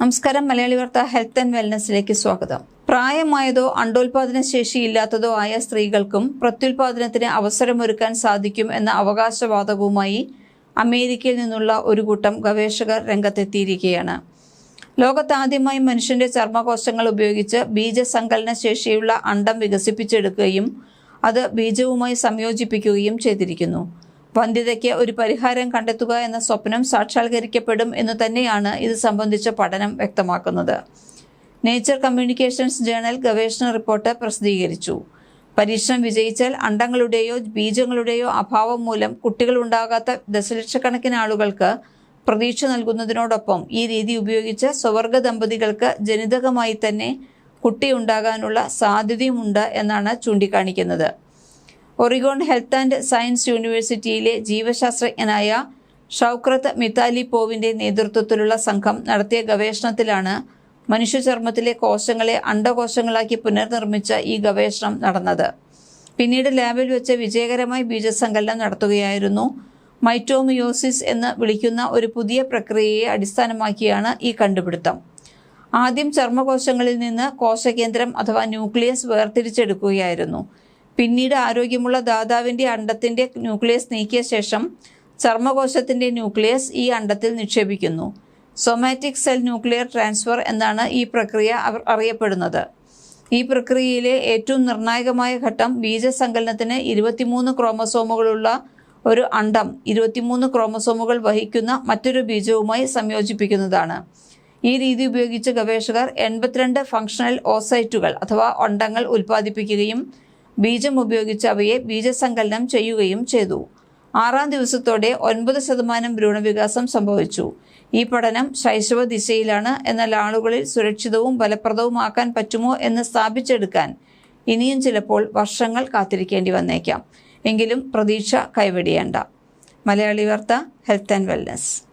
നമസ്കാരം മലയാളി വാർത്ത health and വെൽനസിലേക്ക് സ്വാഗതം. പ്രായമായതോ അണ്ടോൽപാദന ശേഷി ഇല്ലാത്തതോ ആയ സ്ത്രീകൾക്കും പ്രത്യുൽപാദനത്തിന് അവസരമൊരുക്കാൻ സാധിക്കും എന്ന അവകാശവാദവുമായി അമേരിക്കയിൽ നിന്നുള്ള ഒരു കൂട്ടം ഗവേഷകർ രംഗത്തെത്തിയിരിക്കുകയാണ്. ലോകത്താദ്യമായി മനുഷ്യന്റെ ചർമ്മകോശങ്ങൾ ഉപയോഗിച്ച് ബീജസങ്കലന ശേഷിയുള്ള അണ്ടം വികസിപ്പിച്ചെടുക്കുകയും അത് ബീജവുമായി സംയോജിപ്പിക്കുകയും ചെയ്തിരിക്കുന്നു. വന്ധ്യതയ്ക്ക് ഒരു പരിഹാരം കണ്ടെത്തുക എന്ന സ്വപ്നം സാക്ഷാത്കരിക്കപ്പെടും എന്ന് തന്നെയാണ് ഇത് സംബന്ധിച്ച പഠനം വ്യക്തമാക്കുന്നത്. നേച്ചർ കമ്മ്യൂണിക്കേഷൻസ് ജേണൽ ഗവേഷണ റിപ്പോർട്ട് പ്രസിദ്ധീകരിച്ചു. പരീക്ഷണം വിജയിച്ചാൽ അണ്ടങ്ങളുടെയോ ബീജങ്ങളുടെയോ അഭാവം മൂലം കുട്ടികൾ കുട്ടികളുണ്ടാകാത്ത ദശലക്ഷക്കണക്കിന് ആളുകൾക്ക് പ്രതീക്ഷ നൽകുന്നതിനോടൊപ്പം ഈ രീതി ഉപയോഗിച്ച് സ്വവർഗ ദമ്പതികൾക്ക് ജനിതകമായി തന്നെ കുട്ടിയുണ്ടാകാനുള്ള സാധ്യതയുമുണ്ട് എന്നാണ് ചൂണ്ടിക്കാണിക്കുന്നത്. ഒറിഗോൺ ഹെൽത്ത് ആൻഡ് സയൻസ് യൂണിവേഴ്സിറ്റിയിലെ ജീവശാസ്ത്രജ്ഞനായ ഷൗക്രത്ത് പോവിന്റെ നേതൃത്വത്തിലുള്ള സംഘം നടത്തിയ ഗവേഷണത്തിലാണ് മനുഷ്യചർമ്മത്തിലെ കോശങ്ങളെ അണ്ടകോശങ്ങളാക്കി പുനർനിർമ്മിച്ച ഈ ഗവേഷണം നടന്നത്. പിന്നീട് ലാബിൽ വെച്ച് വിജയകരമായി ബീജസങ്കലനം നടത്തുകയായിരുന്നു മൈറ്റോമിയോസിസ് എന്ന് വിളിക്കുന്ന ഒരു പുതിയ പ്രക്രിയയെ അടിസ്ഥാനമാക്കിയാണ് ഈ കണ്ടുപിടുത്തം. ആദ്യം ചർമ്മകോശങ്ങളിൽ നിന്ന് കോശകേന്ദ്രം അഥവാ ന്യൂക്ലിയസ് വേർതിരിച്ചെടുക്കുകയായിരുന്നു. പിന്നീട് ആരോഗ്യമുള്ള ദാതാവിന്റെ അണ്ടത്തിന്റെ ന്യൂക്ലിയസ് നീക്കിയ ശേഷം ചർമ്മകോശത്തിന്റെ ന്യൂക്ലിയസ് ഈ അണ്ടത്തിൽ നിക്ഷേപിക്കുന്നു. സൊമാറ്റിക് സെൽ ന്യൂക്ലിയർ ട്രാൻസ്ഫർ എന്നാണ് ഈ പ്രക്രിയ അറിയപ്പെടുന്നത്. ഈ പ്രക്രിയയിലെ ഏറ്റവും നിർണായകമായ ഘട്ടം ബീജസങ്കലനത്തിന് ഇരുപത്തിമൂന്ന് ക്രോമസോമുകളുള്ള ഒരു അണ്ടം ഇരുപത്തിമൂന്ന് ക്രോമസോമുകൾ വഹിക്കുന്ന മറ്റൊരു ബീജവുമായി സംയോജിപ്പിക്കുന്നതാണ്. ഈ രീതി ഉപയോഗിച്ച് ഗവേഷകർ എൺപത്തിരണ്ട് ഫങ്ഷണൽ ഓസൈറ്റുകൾ അഥവാ അണ്ടങ്ങൾ ഉൽപ്പാദിപ്പിക്കുകയും ബീജം ഉപയോഗിച്ച് അവയെ ബീജസങ്കലനം ചെയ്യുകയും ചെയ്തു. ആറാം ദിവസത്തോടെ ഒൻപത് ശതമാനം ഭ്രൂണവികാസം സംഭവിച്ചു. ഈ പഠനം ശൈശവ ദിശയിലാണ് എന്നാൽ ആളുകളിൽ സുരക്ഷിതവും ഫലപ്രദവുമാക്കാൻ പറ്റുമോ എന്ന് സ്ഥാപിച്ചെടുക്കാൻ ഇനിയും ചിലപ്പോൾ വർഷങ്ങൾ കാത്തിരിക്കേണ്ടി വന്നേക്കാം. എങ്കിലും പ്രതീക്ഷ കൈവെടിയേണ്ട. മലയാളി വാർത്ത ഹെൽത്ത് ആൻഡ് വെൽനസ്.